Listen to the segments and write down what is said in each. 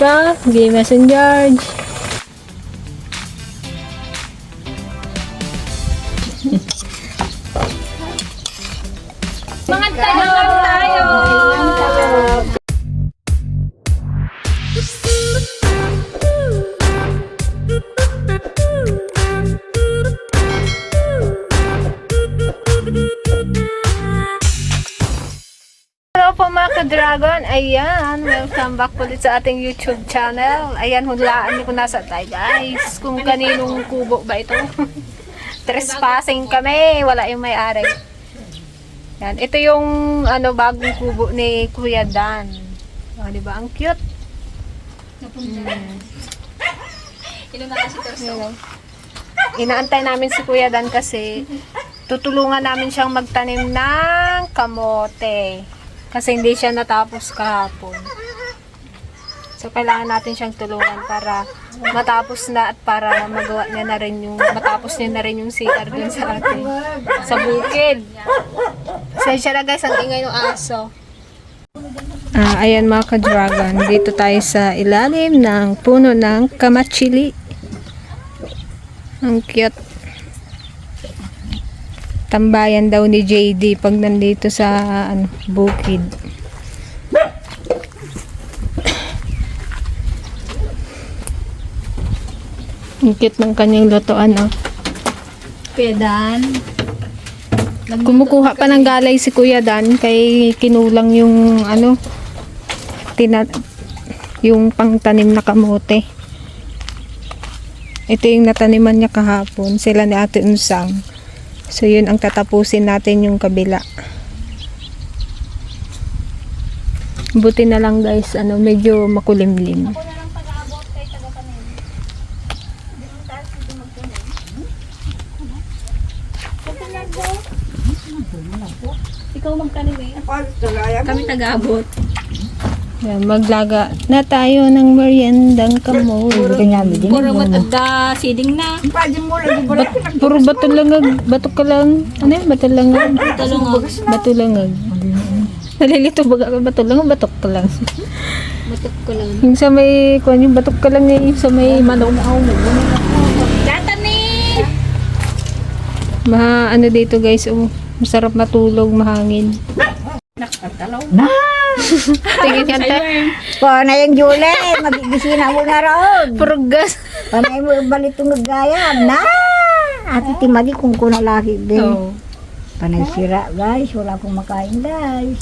pa. Game Messenger. Welcome back ulit sa ating YouTube channel. Ayan, hulaan niyo kung nasa tayo guys. Kung kaninong kubo ba ito. Trespassing kami. Wala yung may-ari. Yan, ito yung ano bagong kubo ni Kuya Dan. Oh, di ba? Ang cute. Hmm. Yan. Inaantay namin si Kuya Dan kasi tutulungan namin siyang magtanim ng kamote. Kasi hindi siya natapos kahapon. So, kailangan natin siyang tulungan para matapos na at para magawa niya na rin yung, matapos niya na rin yung CR dun sa atin. Sa bukid. Sensya na guys, ang ingay ng aso. Ah, ayan mga ka-dragon. Dito tayo sa ilalim ng puno ng kamachili. Ang cute. Tambayan daw ni JD pag nandito sa ano, bukid. Ang cute ng kanyang lutoan, oh. Kuya Dan. Kumukuha pa ng galay si Kuya Dan kay kinulang yung ano tina yung pangtanim na kamote. Ito yung nataniman niya kahapon, sila ni Ate Unsang. So yun ang tatapusin natin yung kabila. Buti na lang guys, ano, medyo makulimlim. Ikaw magtanim eh. Kami taga-abot. Yan, maglaga na tayo ng meriendang kamote. Puro matanda siding na. Bat, puro bato langag, bato ka lang. Ano yun? Bato langag. Talong Bato langag. Nalilito baga ka bato langag, batok ka lang. Matok ko lang. Yung sa may, kung yung batok ka lang eh, yung sa may manok. Tatanim! Ma, ano dito guys, oh, masarap matulog, mahangin. Nakatalaw. Tingin ka ta. Kung na yung Julie, magigisina mo na roon. Puro gas. Panay mo balit yung nagayam. Na! Ate Timagi kung kuna laki din. Oh. Panay sira guys, wala pong makain guys.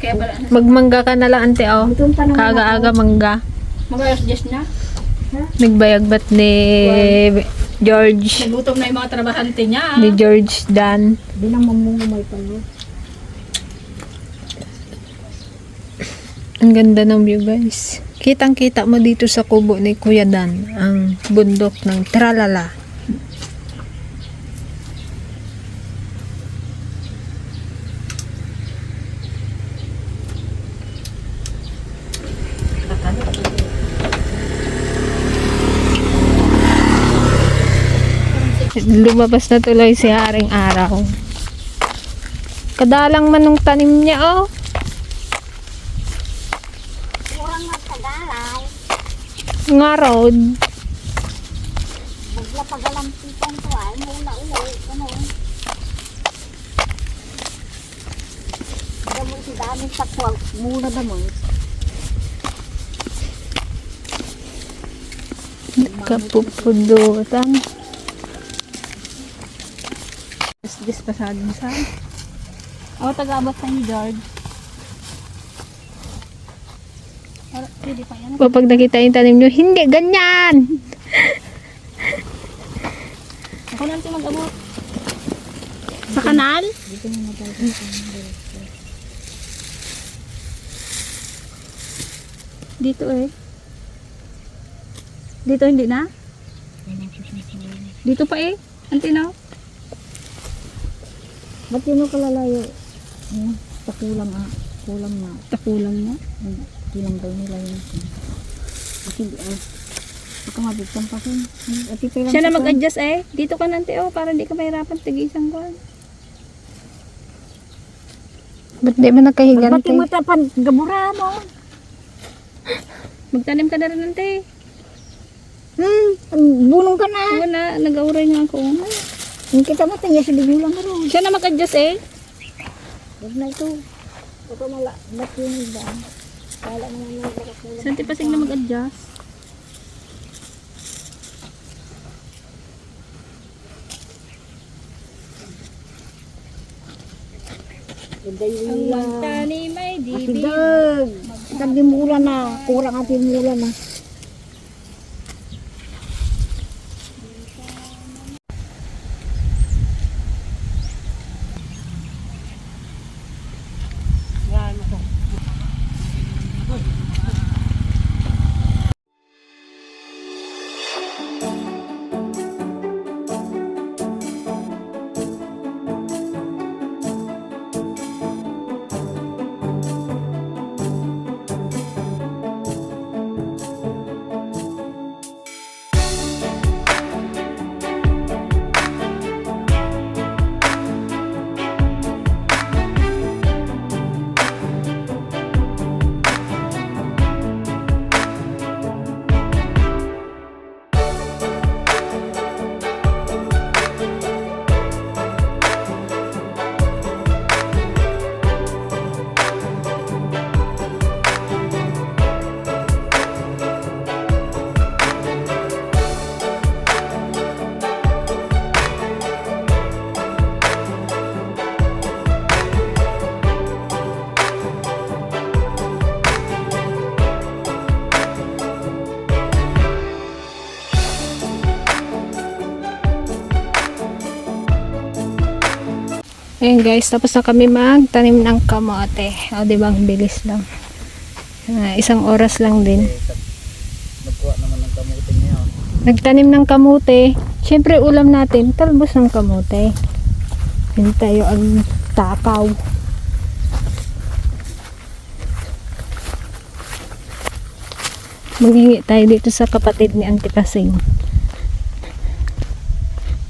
Kaya pala, Magmangga ka na lang ante, oh. Kaga-aga mangga. mag-adjust na. Nagbayagbat ni George. Nagutom na yung mga trabahante niya. Ni George Dan. Di nang mamumay palo. Ang ganda ng view guys. Kitang kita mo dito sa kubo ni Kuya Dan ang bundok ng Tralala. Lumabas na tuloy si Haring Araw. Kadalang man ng tanim niya oh. Nga road. Maglapaгаlampitan ko ay muna ulo. Ano? Damo si dami sa kwal. Muna damo. Kapupudutan. Dis pasado sa. Ako taga-abot sa ni George. Para, pwede pa yan. Kapag nakita yung tanim nyo, hindi ganyan! Ako lang ito mag-abot. Sa kanal? Dito eh. Dito hindi na? Dito pa eh. Antinaw. Ba't yun ang kalalayo? Ano? Sa kulang ah. Kulang na. Takulang na. Ano? Kulang daw nila yun. Kasi ah. Baka mabigtan pa ito Siya na mag-adjust eh. Dito ka nante oh. Para hindi ka mahirapan tigisan ko. Ba't di mo Ba't nakahigante? mo tapan gabura mo? Magtanim ka na rin ante. Hmm, bunong ka na. Wala, nag-auray nga ako. Yung kita mo, tingnan sa bigulang ka ron. Siya na mag-adjust eh. Huwag na ito. Baka mala, ba't yun ba? Kala mo na. Santi pasig na mag-adjust. Ang magtanim ay dibi. Sidag. Sidag yung mula na. Kurang at yung mula na. Guys, tapos na kami magtanim ng kamote. O, di ba? Ang bilis lang. Ah, isang oras lang din. Nagtanim ng kamote. Siyempre, ulam natin, talbos ng kamote. Hindi tayo ang takaw. Maghingi tayo dito sa kapatid ni Auntie Pasing.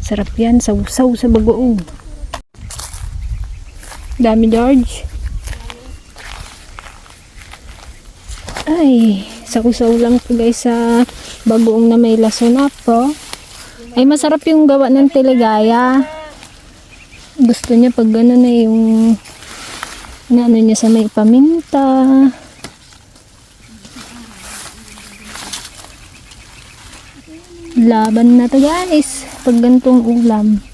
Sarap yan, saw-saw sa bagoong. Dami George. Ay, sakusaw lang po guys sa bagoong na may lasonap po. Ay, masarap yung gawa ng teligaya. Gusto niya pag gano'n na yung ano niya sa may paminta. Laban na to guys. Pag ganitong ulam.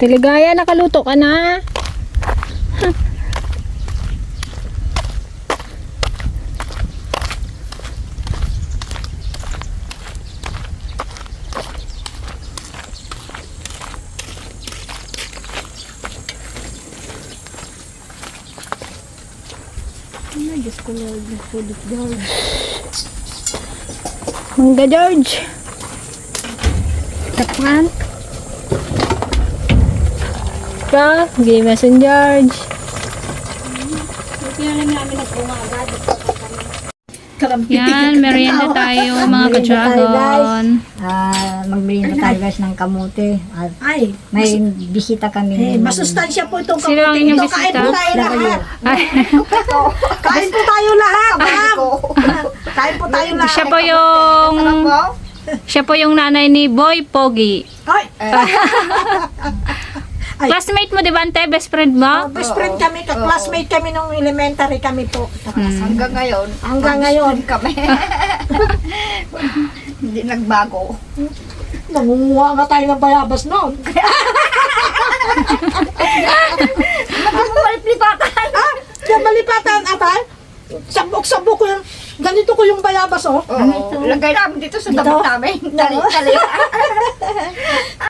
Teligaya, nakaluto ka na. Mangga George. Takpan. Pa, game George. Yan, merienda tayo mga ka-dragon. Ah, magbili na tayo guys ng kamote. At Ay, may bisita kami. eh, masustansya po itong Sino ang inyong ito. Kain bisita? po tayo lahat. Ay, Kain po tayo lahat, ma'am. Kain po tayo lahat. siya po yung siya po yung nanay ni Boy Pogi. Ay, Ay. Classmate mo, di ba, ante? Best friend mo? best friend kami, ka-classmate kami nung elementary kami po. Hanggang ngayon, Hanggang ngayon, kami. Hindi nagbago. nangunguha nga tayo ng bayabas noon. Malipatan! ah, yung malipatan, atay. Sabok-sabok ko yung, ganito ko yung bayabas, oh. Oo. Lagay namin dito sa Dito? damit namin. Tali, tali.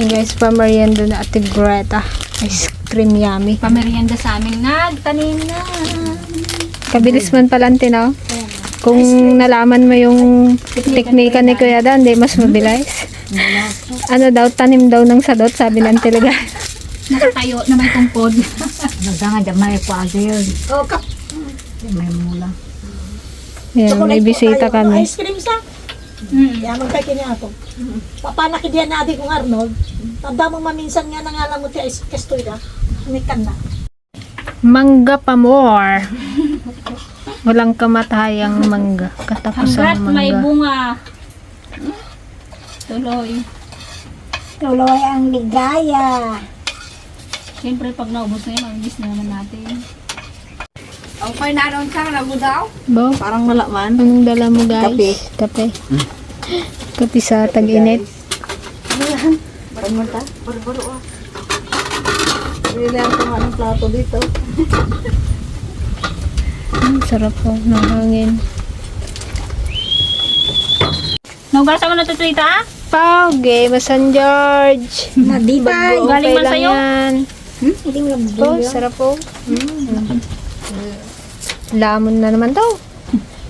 Yan guys, pamarienda na Ate Greta. Ice cream yummy. Pamerienda sa amin. Nagtanim na. Kabilis man pala tinaw. Kung nalaman mo yung teknika ni Kuya Dan, hindi mas mabilis. ano daw, tanim daw ng sadot, sabi ng talaga. Nakatayo na may tungkod. Nagdanga dyan may kwago yun. Oh, kap. May mula. Yan, may bisita kami. Ice cream sa. Mm. Yan, magkay kini ato. Papanak diyan na adi kong Arnold. Tanda mo maminsan nga nangalang mo ti ice kastoy na. Umikan na. Mangga pa more. Walang kamatayang mangga. Katapos Hanggat ang may mangga. bunga. Tuloy. Tuloy ang ligaya. Siyempre, pag naubos na yun, mamiss na naman natin. Ang ko'y naroon sa daw. Bo, Parang wala man. anong dala mo guys? Kape. Kape. Sa tag-init. Parang mo ta? Baro-baro ah. Nga ng plato dito. Mm, sarap po ng hangin. Naugasa mo na ito, Trita? Pauge, Masan George. Madibay. Bago, Galing man sa'yo? yan. Hindi mo lang sarap po. Mm. Lamon na naman to.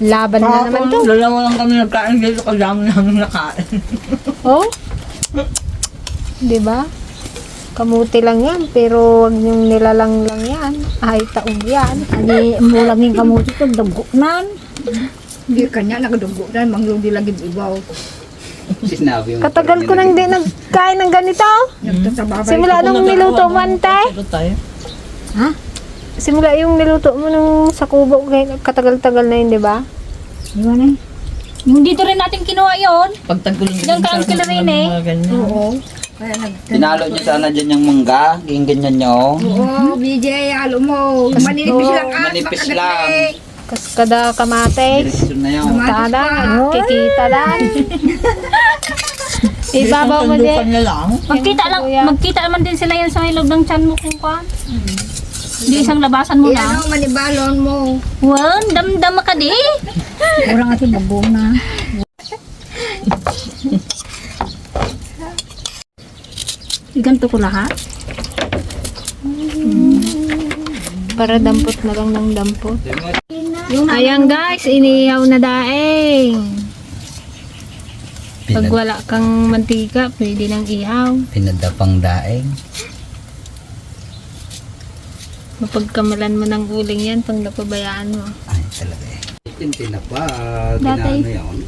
Laban na naman to. Dalawa lang kami nagkain dito kasi dami namin nakain. Oh? Di ba? Kamuti lang yan, pero wag yung nilalang lang yan. Ay, taong yan. Ani mulang yung kamuti ko, dugo nan. Hindi kanya nagadugo na, manglong di lagi ibaw. Sinabi mo. Katagal ko nang di nagkain ng ganito. Simula nung niluto mo, ante. tayo. Simula yung niluto mo nung sa kubo, katagal-tagal na yun, di ba? Iwan eh. Yung dito rin natin kinuha yon. Pagtagulong Diyan ka ang kilorin eh. Oo. Kaya nag... Tinalo nyo sana dyan yung mangga. Yung ganyan nyo. Oo, BJ, halo mo. Manipis lang ah. Manipis lang. Kaskada kamates. Diretso na yun. Tada, kikita dan. Ibabaw mo din. lang. Magkita lang, magkita naman din sila yan sa may loob ng tiyan mo kung kuhan. Hindi isang labasan mo na. manibalon mo. Wow, damdam ka di. Kurang ati bubong na. Ganto ko lahat. Para dampot na lang ng dampot. Ayan guys, inihaw na daing. Pag wala kang mantika, pwede nang ihaw. pinadapang daing. Mapagkamalan mo ng uling yan pag napabayaan mo. Ay, talaga eh. Tintina pa. Dati. Ginano yun.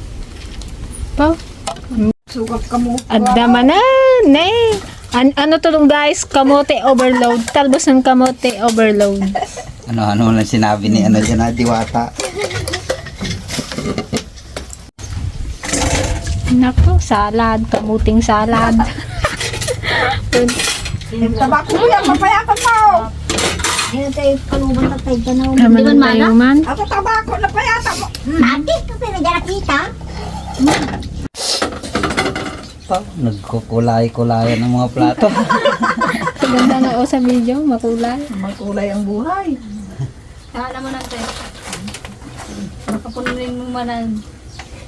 Pa, Sugat ka mo. adamanan, ne. An ano to dong guys? Kamote overload. Talbos ng kamote overload. Ano, ano lang sinabi ni ano dyan na diwata. Nako, salad. Kamuting salad. Tabako mo yan, papayakan mo. Ayun tayo kaluban na tayo Di man ang mana? tayo man. Ako tabako, napayatan mo. Ate, ka pa nagkakita? Pa, nagkukulay-kulayan ng mga plato. Ganda nga o sa video, makulay. Magkulay ang buhay. Kala mo natin. Makapunin mo manan.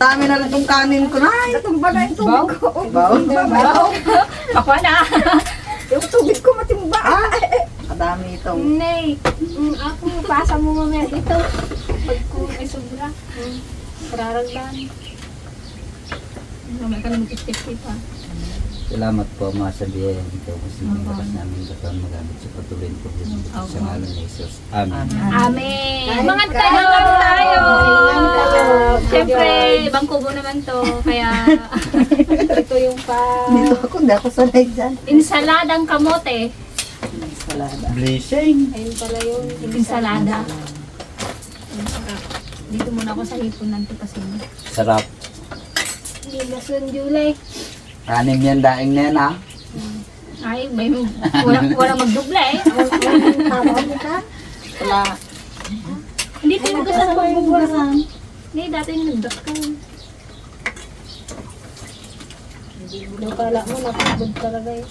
Dami na lang itong kanin ko na. Ay, itong ba na yung tubig ko. Baw? Baw? Ako na. Yung tubig ko matimba. Ah, Kadami itong. Nay, mm, ako pasa mo mamaya dito. Pag kung may sobra, mm, kararagdan. Mamaya ka naman tip-tip pa. Salamat po mga sabihin ito kasi nilakas namin katawan magamit sa patuloy po sa ngalan ni Jesus. Amen. Amen. Mga tayo, tayo. Siyempre, ibang kubo naman to. Kaya, Ito yung pa... Dito ako, hindi ako sanay dyan. insaladang kamote. Blessing. Ayun pala yun. Insalada. Dito muna ako sa hipunan to kasi. Sarap. Hindi lason July. Kanim yan daing na yan ha. Ay, may wala, wala magdubla eh. Wala. Hindi tayo magasan magbubugasan. Hindi, dati yung nagdak ka. Yung kala mo, napagod talaga yun.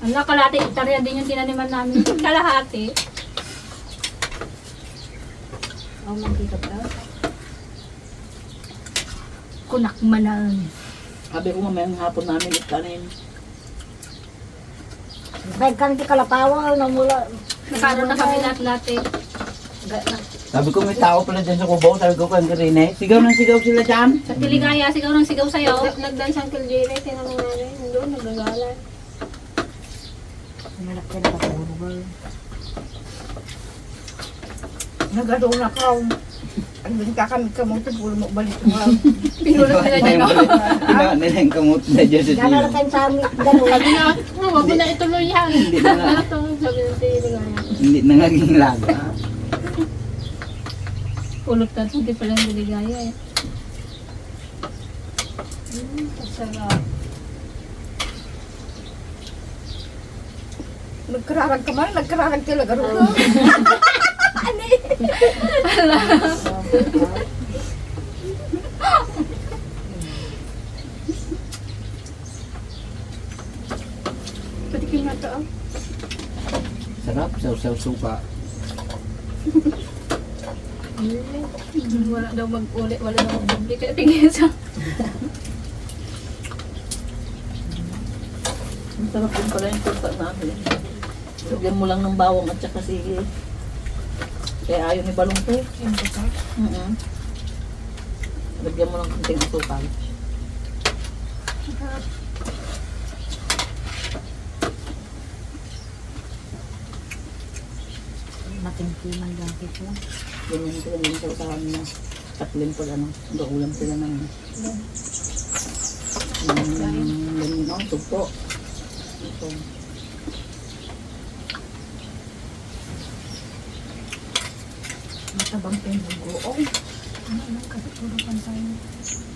Ang nakalati, hektarya din yung tinaniman namin. Kalahati. Oh, magkita pa. Kunakmanan. Sabi ko mamayang hapon namin itanin. May kang di kalapawa na mula. Nakaroon na kami lahat-lahat eh. Sabi ko may tao pala dyan sa kubaw. Sabi ko kay Rene, sigaw ng sigaw sila dyan. Sa Tiligaya, sigaw ng sigaw sa'yo. Nagdance ang Kiljiri, tinanong namin. Doon, nagagalan. Malaki na kapuro. Nagado na ka. Ang ka kami kamuto, puro mo balik mo. Pinulot nila dyan. no? Pinawa nila yung kamot na dyan sa tiyo. tayo sa amin. Gano'n. Sabi na, oh, wag mo na ituloy yan. Hindi na Ano naging laga. Pulot na hindi pala yung Tiligaya eh. Sarap. Nagkararag ka man, nagkararag talaga rin. Patikim na to. Sarap, saw-saw suka. Wala daw mag-uli, wala daw mag-bubli. Kaya tingin sa... Ang sarap din pala yung turta namin. Lagyan mo lang ng bawang at saka sili. Kaya ayaw ni Balong to. Mm Lagyan mo lang kunting asukal. Matingkiman dati ko. Ganyan sila din sa usahan na tatlin pala no. Gaulam sila ng ng ganyan no, tugpo. Ito. Matabang pinag-uong.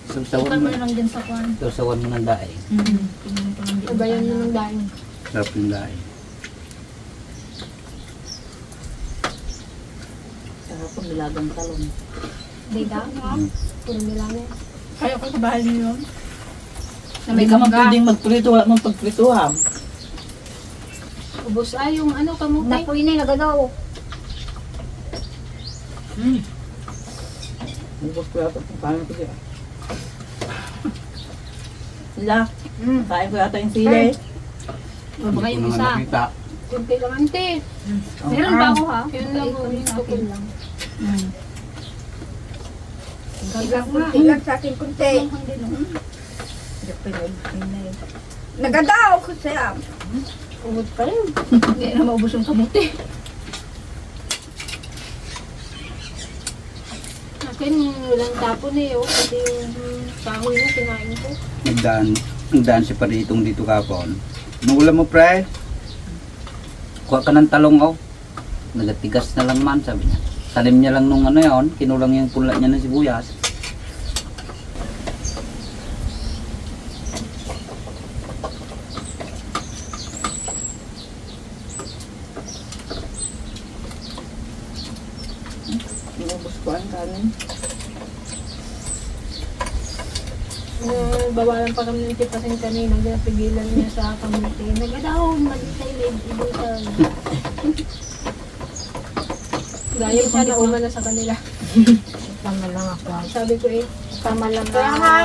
Saw-sawan Ikan mo. mo na lang dyan sa kwan. Saw-sawan mo ng daing. Sabayan mo ng dahil. Sarap ng daing. Sarap ang nilagang talong. Data? Mm. Puro nilami. Kaya ko sa bahay niyo yun. Na Hindi may ka man kamangga. pwedeng magprito, wala mong pagprituhan. Ubus ay yung ano kamuti. Naku, inay, nagagaw. Ubus ko yata paano ko siya. Sila, kain ko yata yung sili. O baka yung Hindi ko isa. nakita. Kunti lang ante. Meron ba ako ha? Yun lang oh, yung tukol lang. Mm. Ilang lang sa akin kunti. Nagadaw ko siya. Ugod pa rin. Hindi na maubos yung kamuti. Akin, walang tapon eh. Oh. Kasi yung kahoy na kinain ko. Nagdaan, nagdaan si Paritong dito kapon. Nung ulam mo, pre? Kuha ka ng talong, oh. Nagatigas na lang man, sabi niya. Talim niya lang nung ano yon, kinulang yung pula niya ng sibuyas. Inubos ko ang kanin. Uh, bawalan pa kami ng tipasin kanina. Napigilan niya sa kamuti. Nagadaw, malisay leg. Ibusan. Gaya siya na umana sa kanila. Tama lang ako. Sabi ko eh, Tama lang Kaya nga.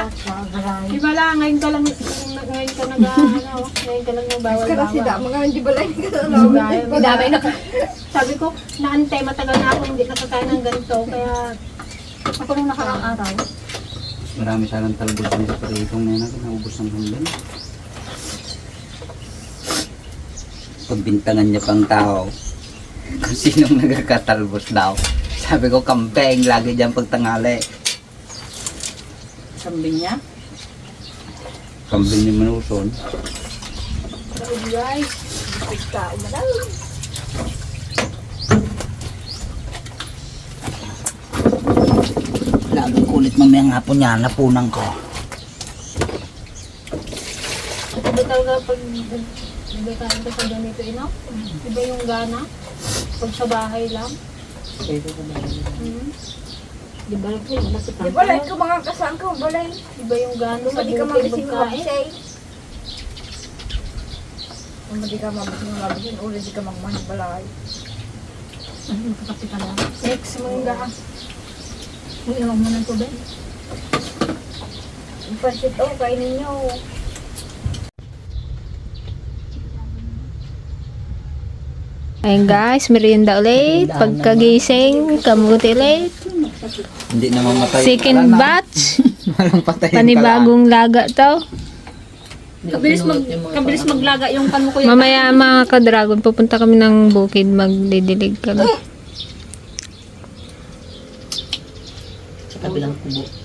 Di ba lang, ngayon ka lang, ngayon ka nag, ano, ngayon ka lang nang bawal Kasi bawal. da, mga hindi ka sa Dahil may damay na Sabi ko, naantay, matagal na ako hindi nakakain ng ganito. Kaya, ako nung nakarang araw. Marami sanang talbos din sa Paritong na yun, naubos ng hanggan. Pagbintangan niya pang tao, kung sinong nagkakatalbos daw. Sabi ko, kampeng, lagi dyan pagtangali. Sambing niya. Kambing ni Manuson. Sabi guys, Ikaw, madal. Lagi kulit mamayang hapon niya, napunan ko. iba talaga pag nagkakain ka sa ganito, ino? Iba yung gana. Pag sa bahay lang. Pwede ko ba? Mhm. Di ba lang kayo, nasa Di balay ko mga kasang ko, balay. Iba yung gano Hindi ka buti mabisin pagkain. mabisay. Kung hindi ka mabisin mabisin, uli di ka magmani balay. Kapit ka lang. Next, mangga. Uy, mo ng tubig. Ang pansit, oh, kainin niyo. Ayun guys, merienda ulit. Pagkagising, kamuti ulit. Hindi na mamatay. Second batch. Walang patay. Panibagong laga to. Kabilis, mag, kabilis maglaga yung pan mo kuya. Mamaya mga ka-dragon, pupunta kami ng bukid. Magdidilig kami. Sa kabilang kubo.